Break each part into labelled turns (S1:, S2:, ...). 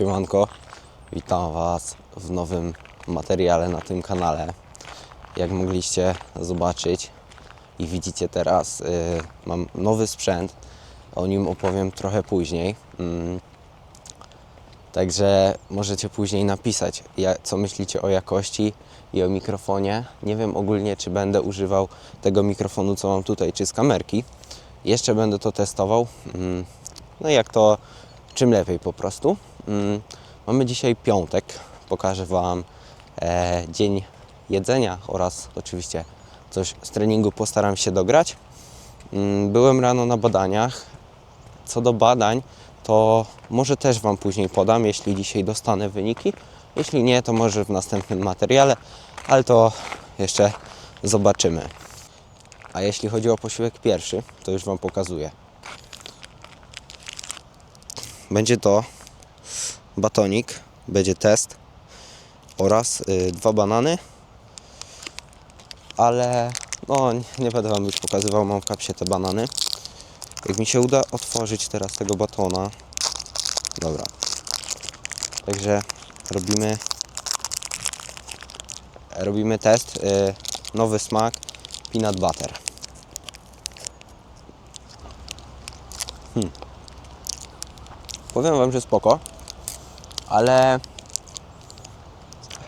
S1: Siemanko, witam Was w nowym materiale na tym kanale. Jak mogliście zobaczyć i widzicie teraz, y, mam nowy sprzęt. O nim opowiem trochę później. Mm. Także możecie później napisać, co myślicie o jakości i o mikrofonie. Nie wiem ogólnie, czy będę używał tego mikrofonu, co mam tutaj, czy z kamerki. Jeszcze będę to testował. Mm. No jak to, czym lepiej po prostu. Mm. Mamy dzisiaj piątek. Pokażę Wam e, dzień jedzenia oraz oczywiście coś z treningu postaram się dograć. Mm, Byłem rano na badaniach. Co do badań, to może też Wam później podam, jeśli dzisiaj dostanę wyniki. Jeśli nie, to może w następnym materiale, ale to jeszcze zobaczymy. A jeśli chodzi o posiłek pierwszy, to już Wam pokazuję. Będzie to batonik, będzie test oraz y, dwa banany, ale no nie- będę Wam już pokazywał, mam w kapsie te banany. Jak mi się uda otworzyć teraz tego batona, dobra. Także robimy robimy test, y, nowy smak peanut butter. Powiem Wam, że spoko, ale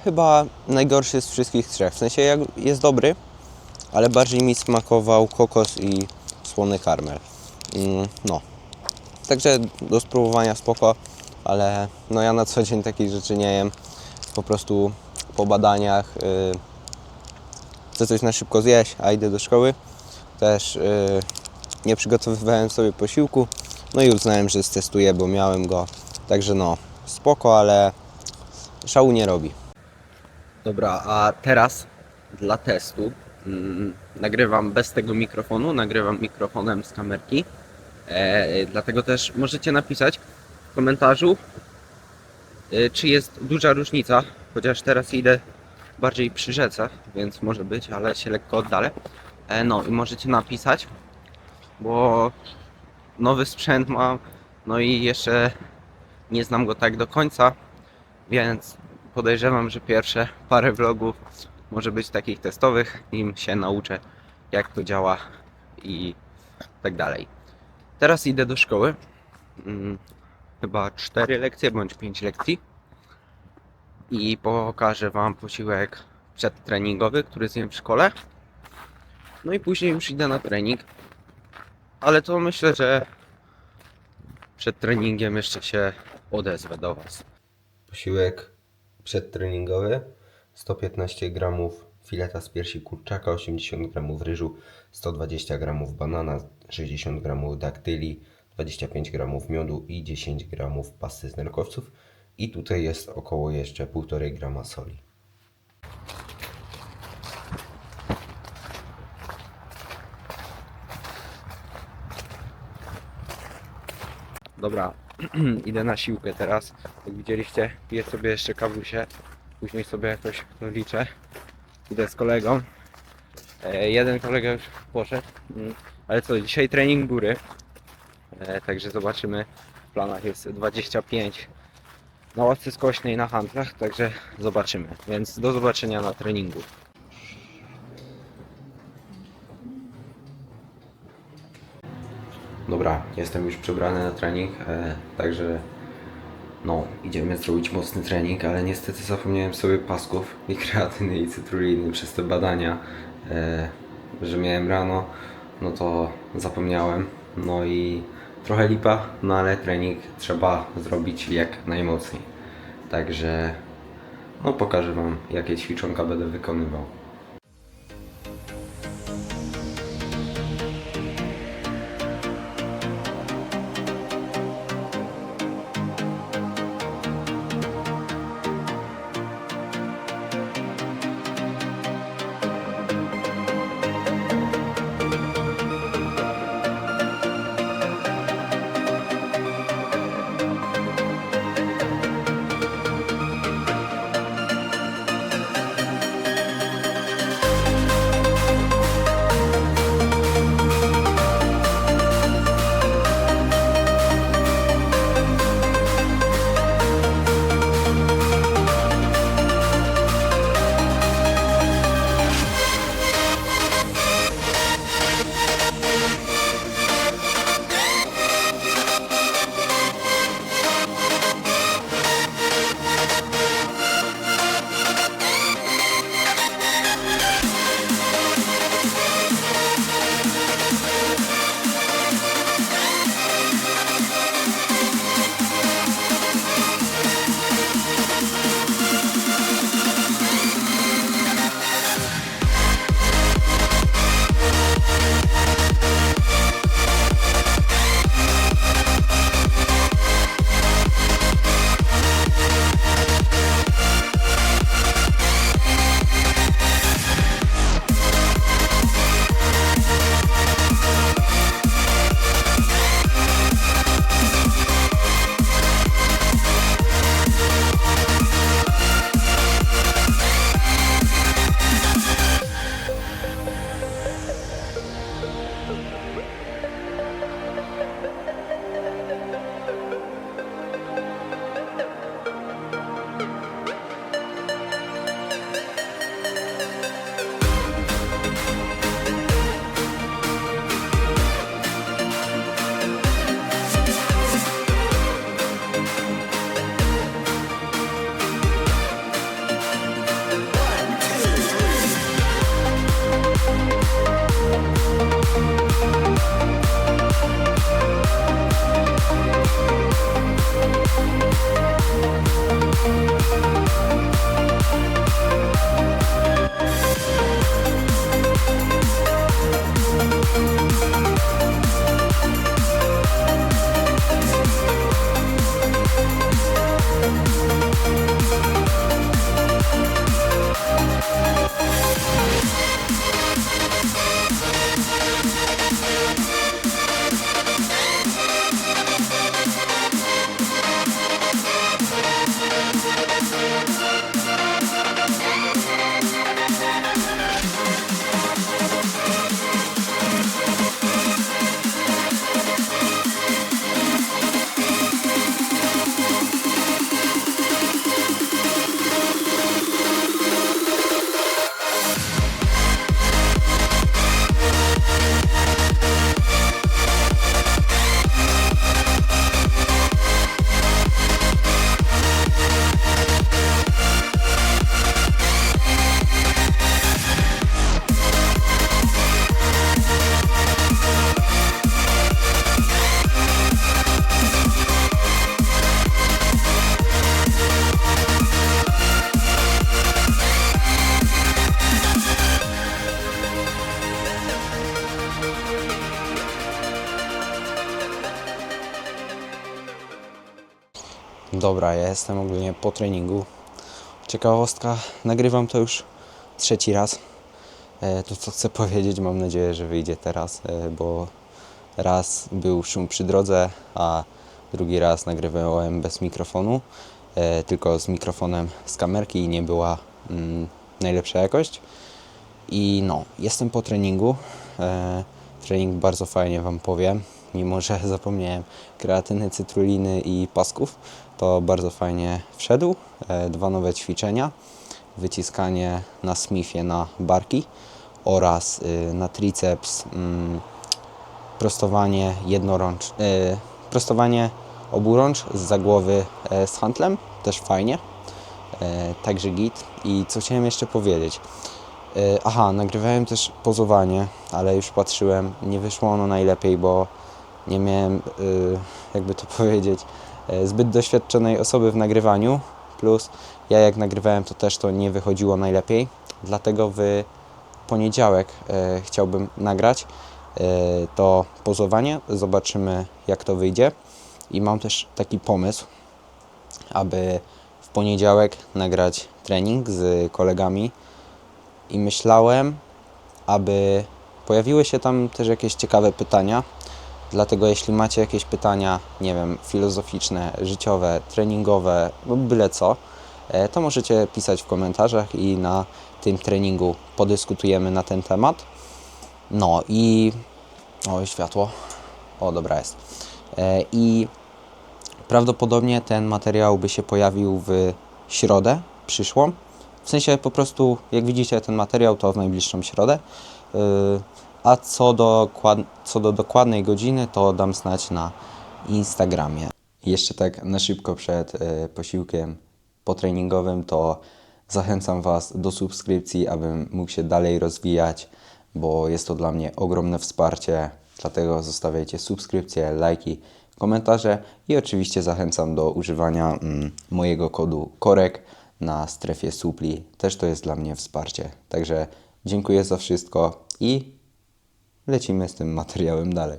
S1: chyba najgorszy z wszystkich trzech. W sensie jest dobry, ale bardziej mi smakował kokos i słony karmel. Mm, no. Także do spróbowania spoko, ale no ja na co dzień takich rzeczy nie jem. Po prostu po badaniach yy, chcę coś na szybko zjeść, a idę do szkoły. Też yy, nie przygotowywałem sobie posiłku. No i uznałem, że stestuję, bo miałem go. Także no, spoko, ale szału nie robi. Dobra, a teraz dla testu mm, nagrywam bez tego mikrofonu, nagrywam mikrofonem z kamerki. E, dlatego też możecie napisać w komentarzu, e, czy jest duża różnica, chociaż teraz idę bardziej przy rzece, więc może być, ale się lekko oddalę. E, no i możecie napisać, bo nowy sprzęt mam, no i jeszcze nie znam go tak do końca, więc podejrzewam, że pierwsze parę vlogów może być takich testowych, nim się nauczę jak to działa i tak dalej. Teraz idę do szkoły. Mm, Chyba 4 lekcje bądź 5 lekcji. I pokażę Wam posiłek przedtreningowy, który zjem w szkole. No i później już idę na trening. Ale to myślę, że przed treningiem jeszcze się odezwę do Was. Posiłek przedtreningowy 115 gramów fileta z piersi kurczaka, 80 gramów ryżu, 120 gramów banana, 60 gramów daktyli, 25 gramów miodu i 10 gramów pasty z nerkowców. I tutaj jest około jeszcze 1,5 grama soli. Dobra, idę na siłkę teraz. Jak widzieliście, piję sobie jeszcze kawusie. Później sobie jakoś to liczę. Idę z kolegą. E, jeden kolega już poszedł. Mm, Ale co, dzisiaj trening góry. E, także zobaczymy. W planach jest 25 na ławce skośnej na handlach, także zobaczymy. Więc do zobaczenia na treningu. Dobra, jestem już przebrany na trening, e, także no, idziemy zrobić mocny trening, ale niestety zapomniałem sobie pasków i kreatyny i cytruliny przez te badania, e, że miałem rano, no to zapomniałem, no i trochę lipa, no ale trening trzeba zrobić jak najmocniej, także no pokażę Wam jakie ćwiczonka będę wykonywał. Dobra, ja jestem ogólnie po treningu. Ciekawostka, nagrywam to już trzeci raz. E, to co chcę powiedzieć, mam nadzieję, że wyjdzie teraz, e, bo raz był szum przy drodze, a drugi raz nagrywałem bez mikrofonu, e, tylko z mikrofonem z kamerki i nie była mm, najlepsza jakość. I no, jestem po treningu. Trening bardzo fajnie Wam powiem, mimo że zapomniałem kreatyny, cytruliny i pasków, to bardzo fajnie wszedł. E, dwa nowe ćwiczenia, wyciskanie na smithie na barki oraz y, na triceps mm, prostowanie jednorącz, e, prostowanie oburącz z głowy e, z handlem, też fajnie. Także git. I co chciałem jeszcze powiedzieć? Aha, nagrywałem też pozowanie, ale już patrzyłem, nie wyszło ono najlepiej, bo nie miałem, y, jakby to powiedzieć, e, zbyt doświadczonej osoby w nagrywaniu. Plus ja jak nagrywałem, to też to nie wychodziło najlepiej. Dlatego w poniedziałek e, chciałbym nagrać to pozowanie. Zobaczymy, jak to wyjdzie. I mam też taki pomysł, aby w poniedziałek nagrać trening z kolegami i myślałem, aby pojawiły się tam też jakieś ciekawe pytania. Dlatego jeśli macie jakieś pytania, nie wiem, filozoficzne, życiowe, treningowe, lub byle co, e, to możecie pisać w komentarzach i na tym treningu podyskutujemy na ten temat. No i... O, światło. O, dobra jest. E, I prawdopodobnie ten materiał by się pojawił w środę przyszłą. W sensie po prostu, jak widzicie ten materiał, to w najbliższą środę. A co do, co do dokładnej godziny, to dam znać na Instagramie. Jeszcze tak na szybko przed e, posiłkiem potreningowym, to zachęcam Was do subskrypcji, abym mógł się dalej rozwijać, bo jest to dla mnie ogromne wsparcie. Dlatego zostawiajcie subskrypcje, lajki, komentarze i oczywiście zachęcam do używania mm, mojego kodu KOREK na strefie supli. Też to jest dla mnie wsparcie. Także dziękuję za wszystko i lecimy z tym materiałem dalej.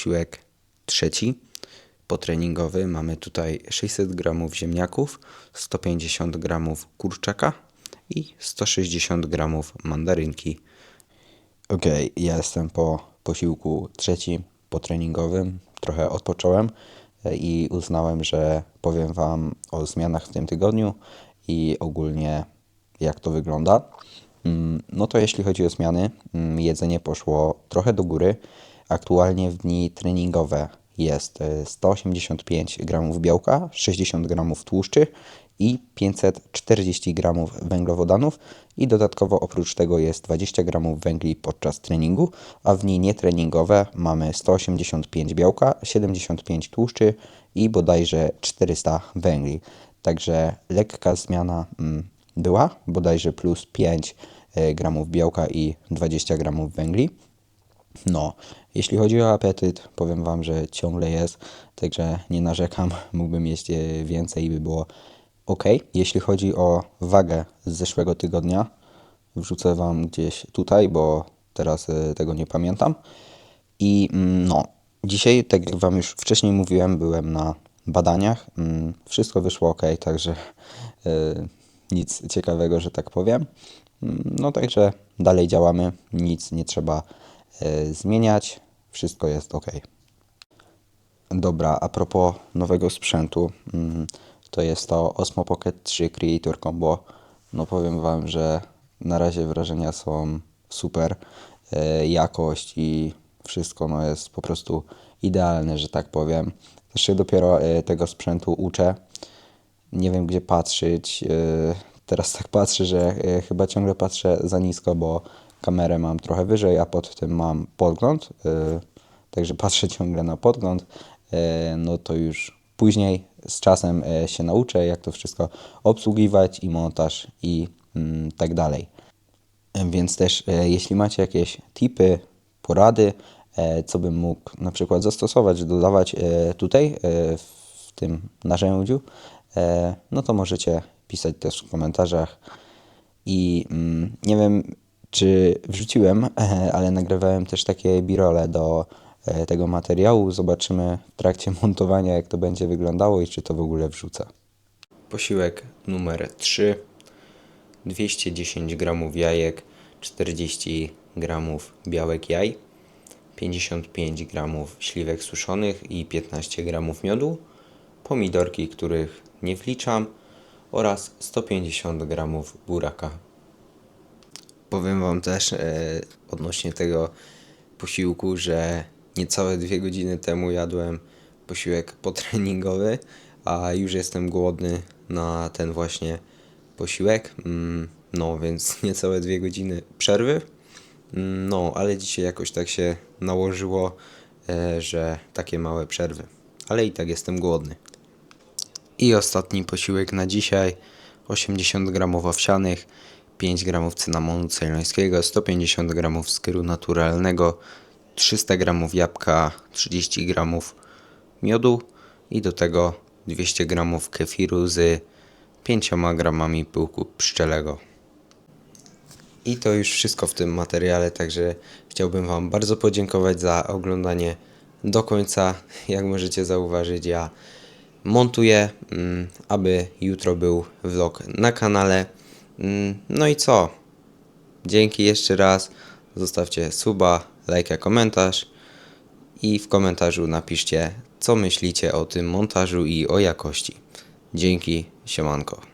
S1: Posiłek trzeci, potreningowy. Mamy tutaj 600 gramów ziemniaków, 150 gramów kurczaka i 160 gramów mandarynki. Okej, ja jestem po posiłku trzecim potreningowym. Trochę odpocząłem i uznałem, że powiem Wam o zmianach w tym tygodniu i ogólnie jak to wygląda. Mm, No to jeśli chodzi o zmiany, mm, jedzenie poszło trochę do góry. Aktualnie w dni treningowe jest e, 185 gramów białka, 60 gramów tłuszczy i 540 gramów węglowodanów i dodatkowo oprócz tego jest 20 gramów węgli podczas treningu, a w dni nietreningowe mamy 185 białka, 75 tłuszczy i bodajże 400 węgli. Także lekka zmiana mm, była, bodajże plus 5 e, gramów białka i 20 gramów węgli. No, jeśli chodzi o apetyt, powiem Wam, że ciągle jest, także nie narzekam, mógłbym jeść e, więcej i by było ok. Jeśli chodzi o wagę z zeszłego tygodnia, wrzucę Wam gdzieś tutaj, bo teraz e, tego nie pamiętam. I mm, no, dzisiaj, tak jak Wam już wcześniej mówiłem, byłem na badaniach. Mm, Wszystko wyszło ok, także e, nic ciekawego, że tak powiem. Mm, No także dalej działamy, nic nie trzeba zmieniać, wszystko jest ok. Dobra, a propos nowego sprzętu, mm, to jest to Osmo Pocket 3 Creator Combo. No powiem Wam, że na razie wrażenia są super. E, Jakość i wszystko no jest po prostu idealne, że tak powiem. Też się dopiero e, tego sprzętu uczę. Nie wiem gdzie patrzeć. E, Teraz tak patrzę, że e, chyba ciągle patrzę za nisko, bo kamerę mam trochę wyżej, a pod tym mam podgląd. e, Także patrzę ciągle na podgląd. E, No to już później z czasem e, się nauczę, jak to wszystko obsługiwać i montaż i mm, tak dalej. Więc też jeśli macie jakieś tipy, porady, co bym mógł na przykład zastosować, dodawać tutaj w tym narzędziu, no to możecie pisać też w komentarzach. I mm, nie wiem, czy wrzuciłem, ale nagrywałem też takie birole do e, tego materiału. Zobaczymy w trakcie montowania, jak to będzie wyglądało i czy to w ogóle wrzucę. Posiłek numer 3. 210 gramów jajek, 40 gramów białek jaj, 55 gramów śliwek suszonych i 15 gramów miodu, pomidorki, których nie wliczam oraz 150 gramów buraka. Powiem Wam też e, odnośnie tego posiłku, że niecałe dwie godziny temu jadłem posiłek potreningowy, a już jestem głodny na ten właśnie posiłek. Mm, No, więc niecałe dwie godziny przerwy. Mm, No, ale dzisiaj jakoś tak się nałożyło, e, że takie małe przerwy. Ale i tak jestem głodny. I ostatni posiłek na dzisiaj. 80 gramów owsianych, 5 gramów cynamonu ceylońskiego, 150 gramów skyru naturalnego, 300 gramów jabłka, 30 gramów miodu i do tego 200 gramów kefiru z 5 gramami pyłku pszczelego. I to już wszystko w tym materiale, także chciałbym Wam bardzo podziękować za oglądanie do końca. Jak możecie zauważyć, ja montuję, mm, aby jutro był vlog na kanale. Mm, No i co? Dzięki jeszcze raz. Zostawcie suba, lajka, komentarz i w komentarzu napiszcie, co myślicie o tym montażu i o jakości. Dzięki, siemanko.